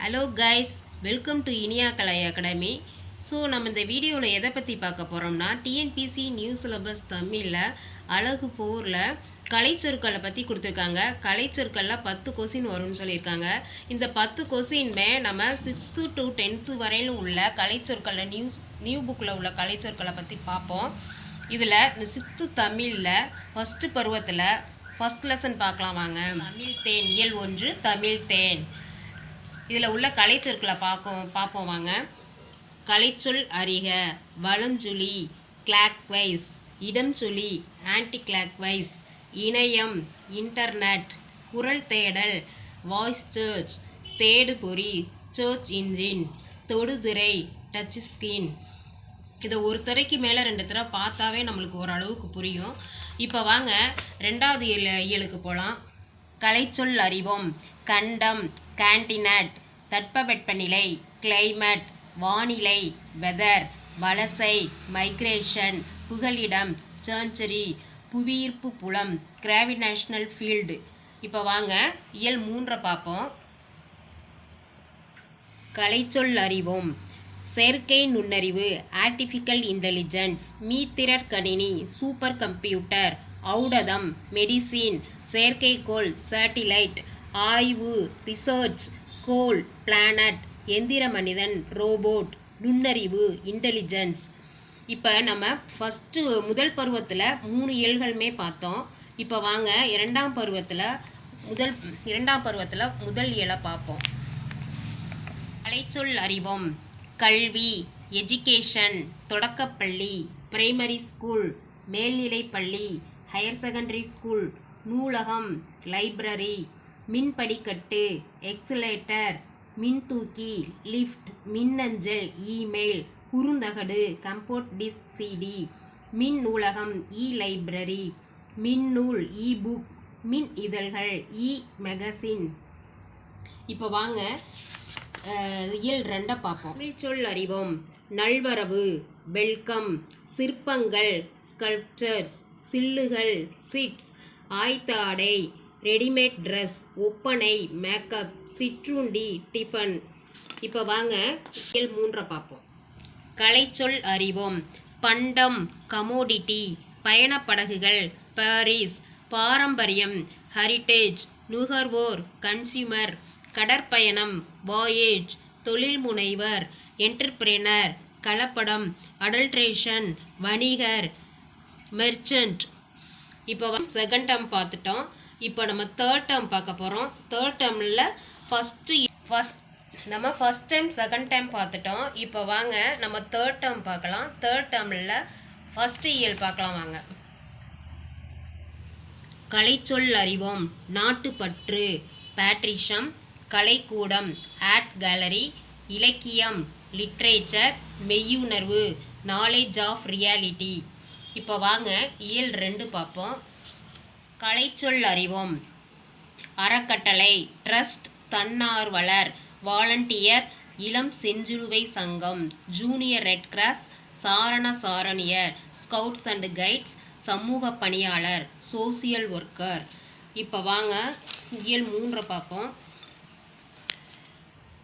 Hello guys welcome to Iniya Kalai academy so நம்ம இந்த வீடியோவில் எதை பற்றி பார்க்க போகிறோம்னா டிஎன்பிசி நியூ சிலபஸ் தமிழில் அழகு போரில் கலைச்சொற்களை பற்றி கொடுத்துருக்காங்க. கலைச்சொற்களில் பத்து கொஸ்டின் வரும்னு சொல்லியிருக்காங்க. இந்த பத்து கொஸ்டின்மே நம்ம சிக்ஸ்த்து டு டென்த்து வரையிலும் உள்ள கலைச்சொற்களில் நியூ நியூ புக்கில் உள்ள கலைச்சொற்களை பற்றி பார்ப்போம். இதில் இந்த சிக்ஸ்த்து தமிழில் ஃபஸ்ட்டு பருவத்தில் ஃபஸ்ட் லெசன் பார்க்கலாம் வாங்க. தமிழ் தேன் இயல் ஒன்று தமிழ் தேன். இதில் உள்ள கலைச்சொற்களை பார்க்கும் பார்ப்போம் வாங்க. கலைச்சொல் அறிக வலஞ்சுழி கிளாக்வைஸ் இடம்சொலி ஆன்டி கிளாக்வைஸ் இணையம் இன்டர்நெட் குரல் தேடல் வாய்ஸ் சர்ச் தேடுபொறி சர்ச் இன்ஜின் தொடுதிரை டச் ஸ்கிரீன் இதை ஒரு திரைக்கு மேலே ரெண்டு தடவை பார்த்தாவே நம்மளுக்கு ஓரளவுக்கு புரியும். இப்போ வாங்க ரெண்டாவது இயல் இயலுக்கு போகலாம் கலைச்சொல் அறிவோம் கண்டம் கேண்டினட் தட்பவெப்பநிலை கிளைமேட் வானிலை வெதர் வலசை மைக்ரேஷன் புகலிடம் சேஞ்சரி புவியீர்ப்பு புலம் கிராவிடேஷனல் ஃபீல்டு இப்போ வாங்க இயல் மூன்றை பார்ப்போம். கலைச்சொல் அறிவோம். செயற்கை நுண்ணறிவு ஆர்டிஃபிக்கல் இன்டெலிஜென்ஸ் மீத்திரர் கணினி சூப்பர் கம்ப்யூட்டர் ஔடதம் மெடிசின் செயற்கைக்கோள் சேட்டிலைட் ஆய்வு ரிசர்ச் கோல் பிளானட் எந்திர மனிதன் ரோபோட் நுண்ணறிவு இன்டெலிஜென்ஸ் இப்போ நம்ம ஃபஸ்ட்டு முதல் பருவத்தில் மூணு இயல்களுமே பார்த்தோம். இப்போ வாங்க இரண்டாம் பருவத்தில் முதல் இரண்டாம் பருவத்தில் முதல் இயலை பார்ப்போம். கலைச்சொல் அறிவோம். கல்வி எஜுகேஷன் தொடக்கப்பள்ளி பிரைமரி ஸ்கூல் மேல்நிலைப்பள்ளி ஹையர் செகண்டரி ஸ்கூல் நூலகம் லைப்ரரி மின்படிக்கட்டு எக்ஸலேட்டர் மின்தூக்கி லிஃப்ட் மின்னஞ்சல் இமெயில் குறுந்தகடு கம்போர்ட் டிஸ்க் சிடி மின் நூலகம் இ லைப்ரரி மின்னூல் இ புக் மின் இதழ்கள் இ மெகசின். இப்போ வாங்க இயல் ரெண்டை பார்ப்போம். சொல் அறிவோம். நல்வரவு வெல்கம் சிற்பங்கள் ஸ்கல்ப்சர்ஸ் சில்லுகள் சிட்ஸ் ஆய்த்த ஆடை ரெடிமேட் ட்ரெஸ் ஒப்பனை மேக்கப் சிற்றுண்டி டிஃபன். இப்போ வாங்க இயல் மூன்றை பார்ப்போம். கலைச்சொல் அறிவோம். பண்டம் கமோடிட்டி பயணப்படகுகள் பாரிஸ் பாரம்பரியம் ஹரிட்டேஜ் நுகர்வோர் கன்சியூமர் கடற்பயணம் வாயேஜ் தொழில் முனைவர் என்டர்பிரேனர் கலப்படம் அடல்ட்ரேஷன் வணிகர் மெர்ச்சன்ட். இப்போ செகண்ட் டேர்ம் பார்த்துட்டோம். இப்போ நம்ம தேர்ட் டேர்ம் பார்க்க போகிறோம் தேர்ட் டேர்மில் ஃபஸ்ட்டு ஃபஸ்ட் நம்ம ஃபஸ்ட் டைம் செகண்ட் டைம் பார்த்துட்டோம். இப்போ வாங்க நம்ம தேர்ட் டேர்ம் பார்க்கலாம். தேர்ட் டேர்மில் ஃபஸ்ட்டு இயல் பார்க்கலாம் வாங்க. கலைச்சொல் அறிவோம். நாட்டுப்பற்று. பேட்ரிஷம் கலைக்கூடம். ஆர்ட் கேலரி இலக்கியம். லிட்ரேச்சர் மெய்யுணர்வு. நாலேஜ் ஆஃப் ரியாலிட்டி இப்போ வாங்க இயல் ரெண்டு பார்ப்போம். கலைச்சொல் அறிவோம். அறக்கட்டளை ட்ரஸ்ட் தன்னார்வலர் வாலண்டியர் இளம் செஞ்சிலுவை சங்கம் ஜூனியர் ரெட் கிராஸ் சாரண சாரணியர் ஸ்கவுட்ஸ் அண்ட் கைட்ஸ் சமூக பணியாளர் சோசியல் ஒர்க்கர். இப்போ வாங்க இயல் மூன்றை பார்ப்போம்.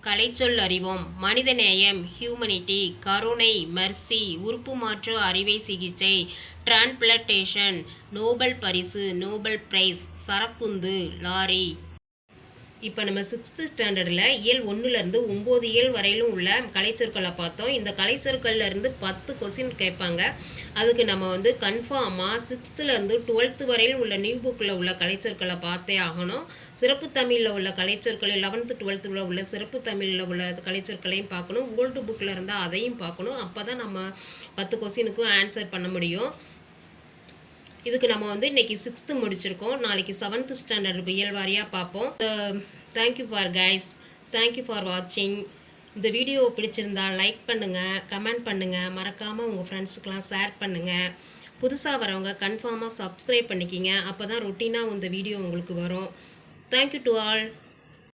கலைச்சொல் அறிவோம். மனிதநேயம் ஹியூமனிட்டி கருணை மர்சி உறுப்பு மாற்று அறுவை சிகிச்சை டிரான்ஸ்பிளட்டேஷன் நோபல் பரிசு நோபல் பிரைஸ் சரக்குந்து லாரி. இப்போ நம்ம சிக்ஸ்த்து ஸ்டாண்டர்டில் இயல் ஒன்றுலேருந்து ஒம்பது இயல் வரையிலும் உள்ள கலைச்சொற்களை பார்த்தோம். இந்த கலைச்சொற்கள்லேருந்து பத்து கொஸ்டின் கேட்பாங்க. அதுக்கு நம்ம வந்து கன்ஃபார்மாக சிக்ஸ்த்துலேருந்து டுவெல்த்து வரையிலும் உள்ள நியூ புக்கில் உள்ள கலைச்சொற்களை பார்த்தே ஆகணும். சிறப்பு தமிழில் உள்ள கலைச்சொற்கள் லெவன்த்து டுவெல்த்தில் உள்ள சிறப்பு தமிழில் உள்ள கலைச்சொற்களையும் பார்க்கணும். ஓல்டு புக்கில் இருந்தால் அதையும் பார்க்கணும். அப்போ தான் நம்ம பத்து கொஸ்டினுக்கும் ஆன்சர் பண்ண முடியும். இதுக்கு நம்ம வந்து இன்னைக்கு சிக்ஸ்த்து முடிச்சிருக்கோம். நாளைக்கு செவன்த் ஸ்டாண்டர்ட் இயல் வாரியாக பார்ப்போம் thank you for guys thank you for வாட்சிங் இந்த வீடியோ பிடிச்சிருந்தா லைக் பண்ணுங்கள் கமெண்ட் பண்ணுங்கள் மறக்காமல் உங்கள் ஃப்ரெண்ட்ஸுக்கெலாம் ஷேர் பண்ணுங்கள் புதுசாக வரவங்க கன்ஃபார்மாக சப்ஸ்கிரைப் பண்ணிக்கிங்க. அப்போ தான் ரொட்டீனாக இந்த வீடியோ உங்களுக்கு வரும். Thank you to all